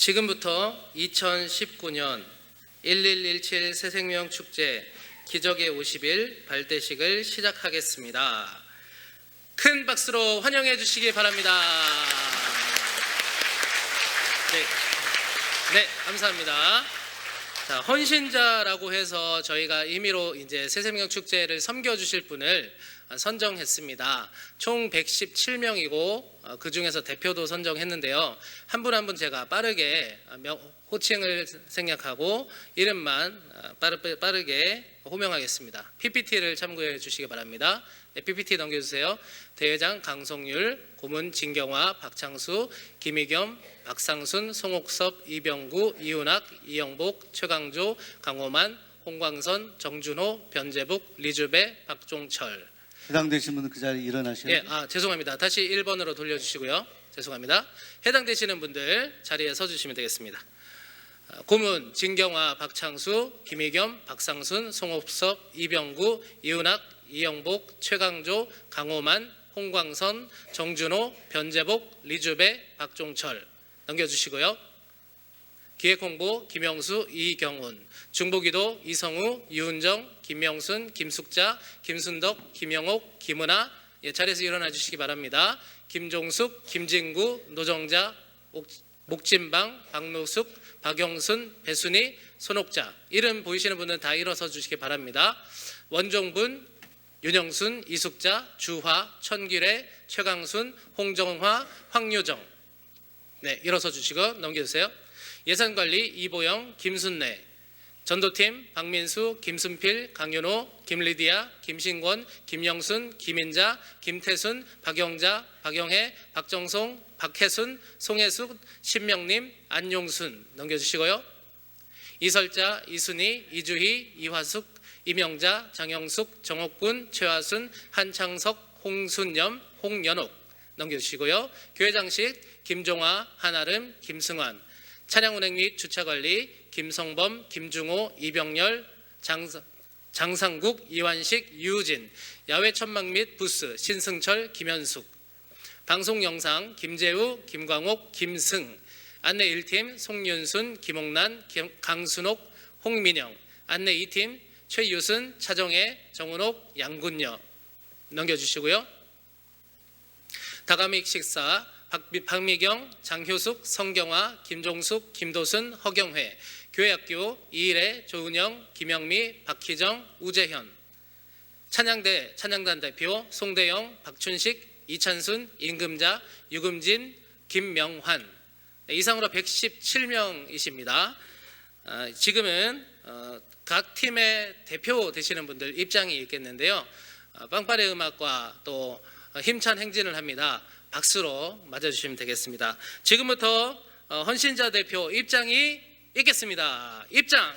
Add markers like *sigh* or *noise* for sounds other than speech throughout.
지금부터 2019년 1117 새생명 축제 기적의 50일 발대식을 시작하겠습니다. 큰 박수로 환영해 주시기 바랍니다. 네, 네 감사합니다. 자, 헌신자라고 해서 저희가 임의로 이제 새생명 축제를 섬겨 주실 분을 선정했습니다. 총 117명이고 그 중에서 대표도 선정했는데요. 한 분 한분 제가 빠르게 명- 호칭을 생략하고 이름만 어, 빠르, 빠르게 호명하겠습니다. PPT를 참고해 주시기 바랍니다. 네, PPT 넘겨주세요. 대회장 강성률, 고문 진경화, 박창수, 김희겸, 박상순, 송옥섭, 이병구, 이훈학, 이영복, 최강조, 강호만, 홍광선, 정준호, 변재북, 리주배, 박종철. 해당되신 분은 그 자리에 일어나셔야 예. 아 죄송합니다. 다시 1번으로 돌려주시고요. 죄송합니다. 해당되시는 분들 자리에 서주시면 되겠습니다. 아, 고문 진경화, 박창수, 김희겸, 박상순, 송옥섭, 이병구, 이은학, 이영복, 최강조, 강호만, 홍광선, 정준호, 변재복, 리주배, 박종철 넘겨주시고요. 기획홍보 김영수, 이경훈, 중보기도 이성우, 이훈정, 김명순, 김숙자, 김순덕, 김영옥, 김은아 예, 자리에서 일어나 주시기 바랍니다. 김종숙, 김진구, 노정자, 옥- 목진방, 박노숙, 박영순, 배순희, 손옥자 이름 보이시는 분은 다 일어서 주시기 바랍니다. 원종분, 윤영순, 이숙자, 주화, 천기래, 최강순, 홍정화, 황유정 네, 일어서 주시고 넘겨주세요. 예산관리 이보영, 김순래, 전도팀 박민수, 김순필, 강윤호, 김리디아, 김신권, 김영순, 김인자, 김태순, 박영자, 박영혜, 박정송, 박혜순, 송혜숙, 신명님, 안용순 넘겨주시고요. 이설자, 이순희, 이주희, 이화숙, 이명자, 장영숙, 정옥군, 최화순, 한창석, 홍순염, 홍연옥 넘겨주시고요. 교회장식 김종화, 한아름, 김승환, 차량 운행 및 주차 관리 김성범, 김중호, 이병열, 장사, 장상국, 이완식, 유진, 야외 천막 및 부스 신승철, 김현숙, 방송 영상 김재우, 김광옥, 김승, 안내 1팀 송윤순, 김옥란, 김- 강순옥, 홍민영, 안내 2팀 최유순, 차정혜, 정은옥, 양군여 넘겨주시고요. 다가믹 식사 박미, 박미경, 장효숙, 성경화, 김종숙, 김도순, 허경회, 교회학교 이일혜, 조은영, 김영미, 박희정, 우재현, 찬양대 찬양단 대표 송대영, 박춘식, 이찬순, 임금자, 유금진, 김명환 네, 이상으로 117명이십니다. 아, 지금은 어, 각 팀의 대표 되시는 분들 입장이 있겠는데요. 아, 빵빠레 음악과 또 힘찬 행진을 합니다. 박수로 맞아주시면 되겠습니다. 지금부터 어, 헌신자 대표 입장이 있겠습니다. 입장.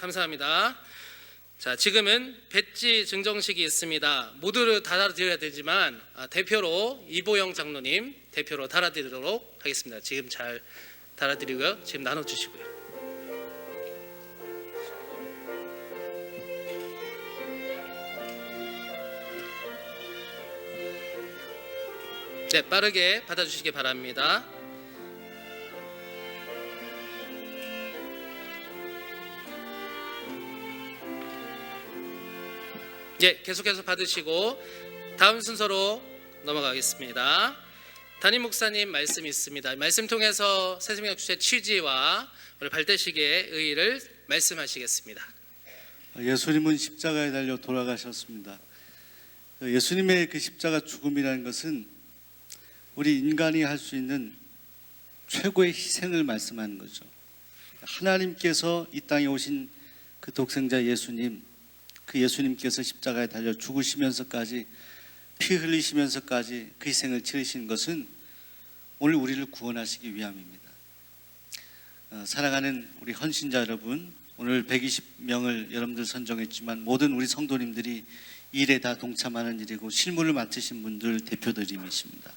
감사합니다. 자, 지금은 배지 증정식이 있습니다. 모두를 달아드려야 되지만 아, 대표로 이보영 장로님 대표로 달아드리도록 하겠습니다. 지금 잘 달아드리고요. 지금 나눠주시고요. 네, 빠르게 받아주시기 바랍니다. 예, 계속해서 받으시고 다음 순서로 넘어가겠습니다. 담임 목사님 말씀 있습니다. 말씀 통해서 새생명 주제 취지와 오늘 발대식의 의의를 말씀하시겠습니다. 예수님은 십자가에 달려 돌아가셨습니다. 예수님의 그 십자가 죽음이라는 것은 우리 인간이 할 수 있는 최고의 희생을 말씀하는 거죠. 하나님께서 이 땅에 오신 그 독생자 예수님 그 예수님께서 십자가에 달려 죽으시면서까지 피 흘리시면서까지 그 희생을 치르신 것은 오늘 우리를 구원하시기 위함입니다. 어, 사랑하는 우리 헌신자 여러분, 오늘 120명을 여러분들 선정했지만 모든 우리 성도님들이 이 일에 다 동참하는 일이고 실무를 맡으신 분들 대표드림이십니다.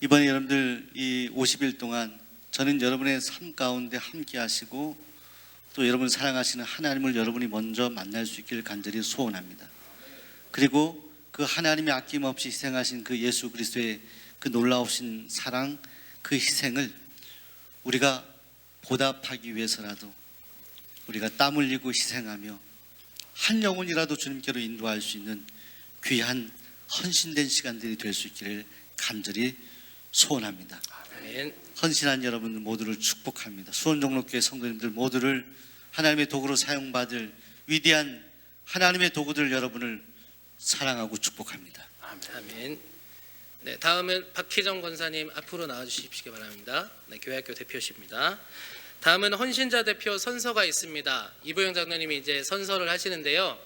이번에 여러분들 이 50일 동안 저는 여러분의 삶 가운데 함께 하시고 또 여러분 사랑하시는 하나님을 여러분이 먼저 만날 수 있기를 간절히 소원합니다. 그리고 그 하나님이 아낌없이 희생하신 그 예수 그리스도의 그 놀라우신 사랑, 그 희생을 우리가 보답하기 위해서라도 우리가 땀 흘리고 희생하며 한 영혼이라도 주님께로 인도할 수 있는 귀한 헌신된 시간들이 될 수 있기를 간절히 소원합니다. 헌신한 여러분 모두를 축복합니다. 수원종로교회 성도님들 모두를 하나님의 도구로 사용받을 위대한 하나님의 도구들 여러분을 사랑하고 축복합니다. 아멘. 네, 다음은 박희정 권사님 앞으로 나와 주십시기 바랍니다. 네, 교회학교 대표십니다. 다음은 헌신자 대표 선서가 있습니다. 이보영 장로님이 이제 선서를 하시는데요.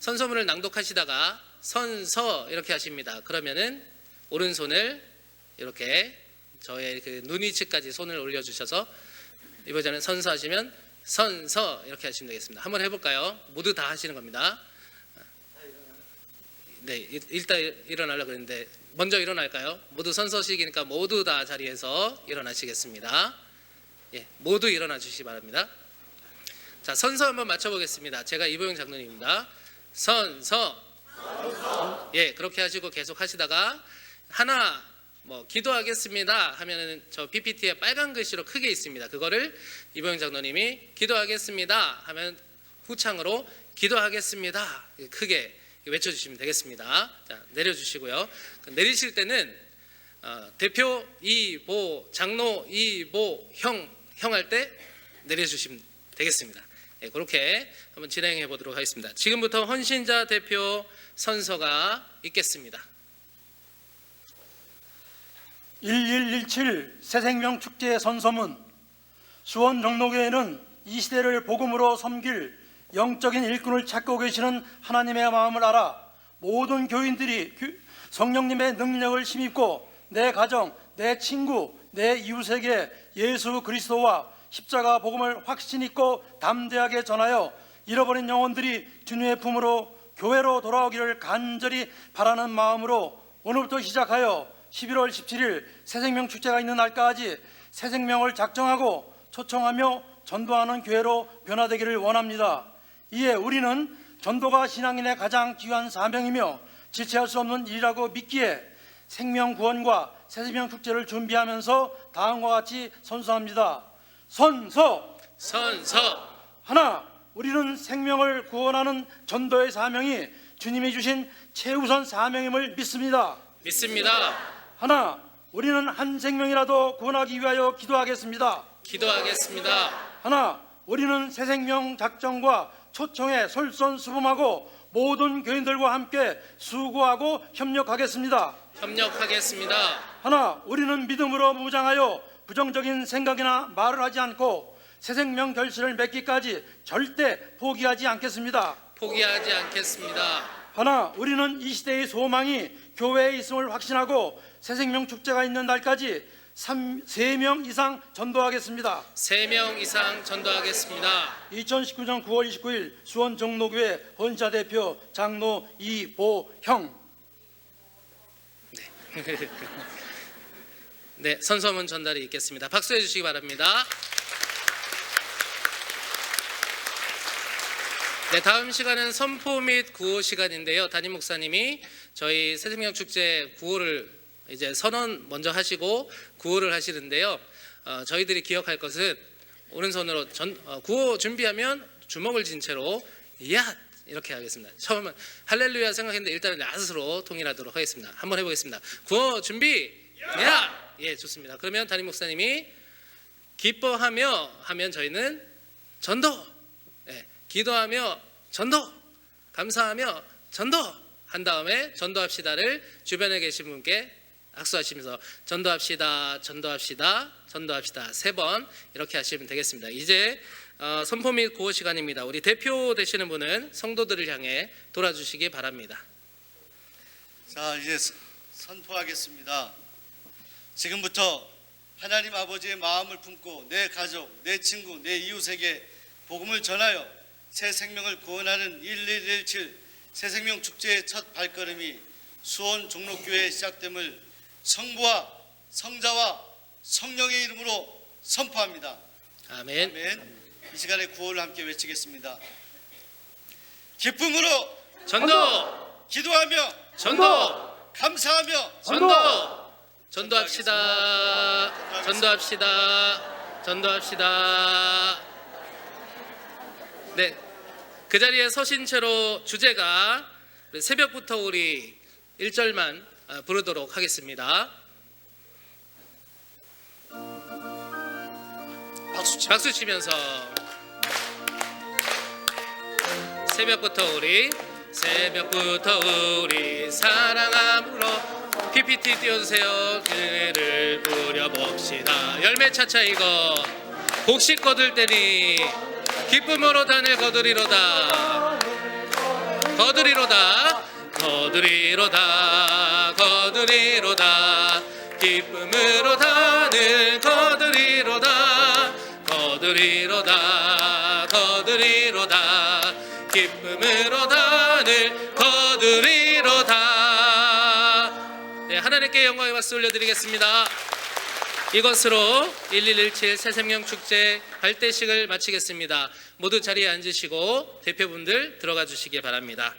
선서문을 낭독하시다가 선서 이렇게 하십니다. 그러면은 오른손을 이렇게 저의 그 눈위치까지 손을 올려주셔서 이보자는 선서하시면 선서 이렇게 하시면 되겠습니다. 한번 해볼까요? 모두 다 하시는 겁니다. 네, 일- 일단 일어나려고 그랬는데 먼저 일어날까요? 모두 선서식이니까 모두 다 자리에서 일어나시겠습니다. 예, 모두 일어나 주시기 바랍니다. 자, 선서 한번 맞춰보겠습니다. 제가 이보영 장로님입니다. 선서. 예, 그렇게 하시고 계속 하시다가 하나 뭐 기도하겠습니다 하면은 저 PPT에 빨간 글씨로 크게 있습니다. 그거를 이보영 장로님이 기도하겠습니다 하면 후창으로 기도하겠습니다 크게 외쳐주시면 되겠습니다. 자 내려주시고요. 그 내리실 때는 어, 대표 이보 장로 이보 형 형 할 때 내려주시면 되겠습니다. 예, 그렇게 한번 진행해 보도록 하겠습니다. 지금부터 헌신자 대표 선서가 있겠습니다. 1117 새생명 축제 선서문. 수원 종로교회는 이 시대를 복음으로 섬길 영적인 일꾼을 찾고 계시는 하나님의 마음을 알아 모든 교인들이 교- 성령님의 능력을 힘입고 내 가정, 내 친구, 내 이웃에게 예수 그리스도와 십자가 복음을 확신 있고 담대하게 전하여 잃어버린 영혼들이 주님의 품으로 교회로 돌아오기를 간절히 바라는 마음으로 오늘부터 시작하여 11월 17일 새생명 축제가 있는 날까지 새생명을 작정하고 초청하며 전도하는 교회로 변화되기를 원합니다. 이에 우리는 전도가 신앙인의 가장 귀한 사명이며 지체할 수 없는 일이라고 믿기에 생명 구원과 새생명 축제를 준비하면서 다음과 같이 선서합니다. 선서 선서 하나 우리는 생명을 구원하는 전도의 사명이 주님이 주신 최우선 사명임을 믿습니다. 믿습니다. 하나 우리는 한 생명이라도 구원하기 위하여 기도하겠습니다. 기도하겠습니다. 하나 우리는 새 생명 작정과 초청에 솔선수범하고 모든 교인들과 함께 수고하고 협력하겠습니다. 협력하겠습니다. 하나 우리는 믿음으로 무장하여 부정적인 생각이나 말을 하지 않고 새 생명 결실을 맺기까지 절대 포기하지 않겠습니다. 포기하지 않겠습니다. 하나 우리는 이 시대의 소망이 교회에 있음을 확신하고 새 생명 축제가 있는 날까지 3명 이상 전도하겠습니다. 세명 이상 전도하겠습니다. 2019년 9월 29일 수원 종로교회 헌자 대표 장로 이보형 네, *laughs* 선서문 전달이 있겠습니다. 박수해 주시기 바랍니다. 네, 다음 시간은 선포 및 구호 시간인데요. 담임 목사님이 저희 새생명 축제 구호를 이제 선언 먼저 하시고 구호를 하시는데요. 어, 저희들이 기억할 것은 오른손으로 전, 어, 구호 준비하면 주먹을 진 채로 야 이렇게 하겠습니다. 처음은 할렐루야 생각했는데 일단은 야스로 통일하도록 하겠습니다. 한번 해보겠습니다. 구호 준비 야! 예 좋습니다. 그러면 담임 목사님이 기뻐하며 하면 저희는 전도 예, 기도하며 전도 감사하며 전도 한 다음에 전도합시다를 주변에 계신 분께 악수하시면서 전도합시다 전도합시다 전도합시다 세 번 이렇게 하시면 되겠습니다. 이제 어, 선포 및 구호 시간입니다. 우리 대표 되시는 분은 성도들을 향해 돌아주시기 바랍니다. 자, 이제 서- 선포하겠습니다. 지금부터 하나님 아버지의 마음을 품고 내 가족, 내 친구, 내 이웃에게 복음을 전하여 새 생명을 구원하는 1117 새생명 축제의 첫 발걸음이 수원 종로교회에 시작됨을 성부와 성자와 성령의 이름으로 선포합니다. 아멘. 아멘. 이 시간에 구호를 함께 외치겠습니다. 기쁨으로 전도, 기도하며 전도, 감사하며 전도, 전도합시다. 전도합시다. 전도합시다. 네, 그 자리에 서신 채로 주제가 새벽부터 우리 1절만 부르도록 하겠습니다. 박수 치 박수 치면서. 새벽부터 우리 새벽부터 우리 사랑함으로 PPT 띄워주세요. 그를 부려봅시다. 열매 차차 이거. 곡식 거둘 때니 기쁨으로 단을 거두리로다. 거두리로다. 거두리로다. 거두리로다. 기쁨으로 단을 거두리로다. 거두리로다. 거두리로다. 기쁨으로 단을 거두리로다. 네, 하나님께 영광의 박수 올려드리겠습니다 이것으로 1117 새생명 축제 발대식을 마치겠습니다. 모두 자리에 앉으시고 대표분들 들어가 주시기 바랍니다